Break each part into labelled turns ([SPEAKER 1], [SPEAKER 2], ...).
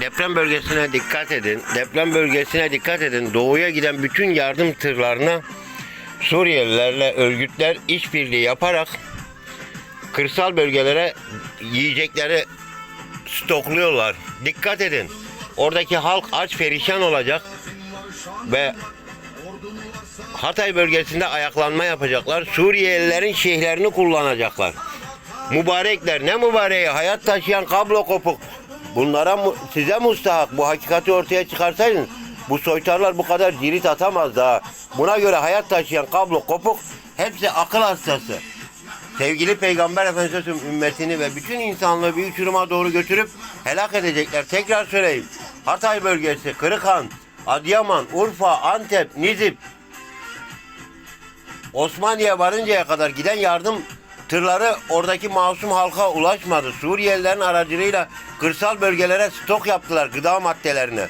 [SPEAKER 1] deprem bölgesine dikkat edin. Deprem bölgesine dikkat edin. Doğuya giden bütün yardım tırlarına Suriyelilerle örgütler işbirliği yaparak kırsal bölgelere yiyecekleri stokluyorlar. Dikkat edin. Oradaki halk aç perişan olacak ve Hatay bölgesinde ayaklanma yapacaklar. Suriyelilerin şeyhlerini kullanacaklar. Mübarekler ne mübareği hayat taşıyan kablo kopuk. Bunlara size mustahak bu hakikati ortaya çıkarsaydınız bu soytarlar bu kadar cirit atamaz daha. Buna göre hayat taşıyan kablo kopuk hepsi akıl hastası. Sevgili Peygamber Efendimiz'in ümmetini ve bütün insanlığı bir uçuruma doğru götürüp helak edecekler. Tekrar söyleyeyim. Hatay bölgesi, Kırıkhan, Adıyaman, Urfa, Antep, Nizip, Osmaniye varıncaya kadar giden yardım tırları oradaki masum halka ulaşmadı. Suriyelilerin aracılığıyla kırsal bölgelere stok yaptılar gıda maddelerini.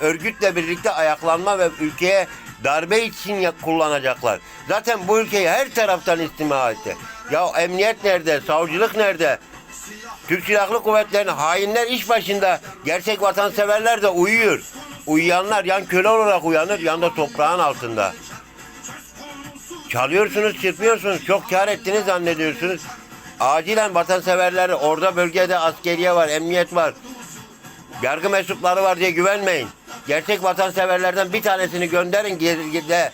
[SPEAKER 1] Örgütle birlikte ayaklanma ve ülkeye darbe için kullanacaklar. Zaten bu ülkeyi her taraftan istima etti. Ya emniyet nerede? Savcılık nerede? Türk Silahlı Kuvvetleri'nin hainler iş başında. Gerçek vatanseverler de uyuyor. Uyuyanlar yan köle olarak uyanır, yan da toprağın altında. Çalıyorsunuz, çırpıyorsunuz. Çok kar ettiniz zannediyorsunuz. Acilen vatanseverler orada bölgede askeriye var, emniyet var. Yargı mensupları var diye güvenmeyin. Gerçek vatanseverlerden bir tanesini gönderin de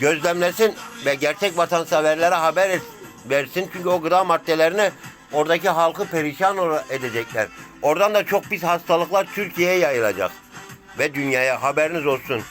[SPEAKER 1] gözlemlesin ve gerçek vatanseverlere haber et- versin. Çünkü o gıda maddelerini oradaki halkı perişan edecekler. Oradan da çok pis hastalıklar Türkiye'ye yayılacak. Ve dünyaya haberiniz olsun.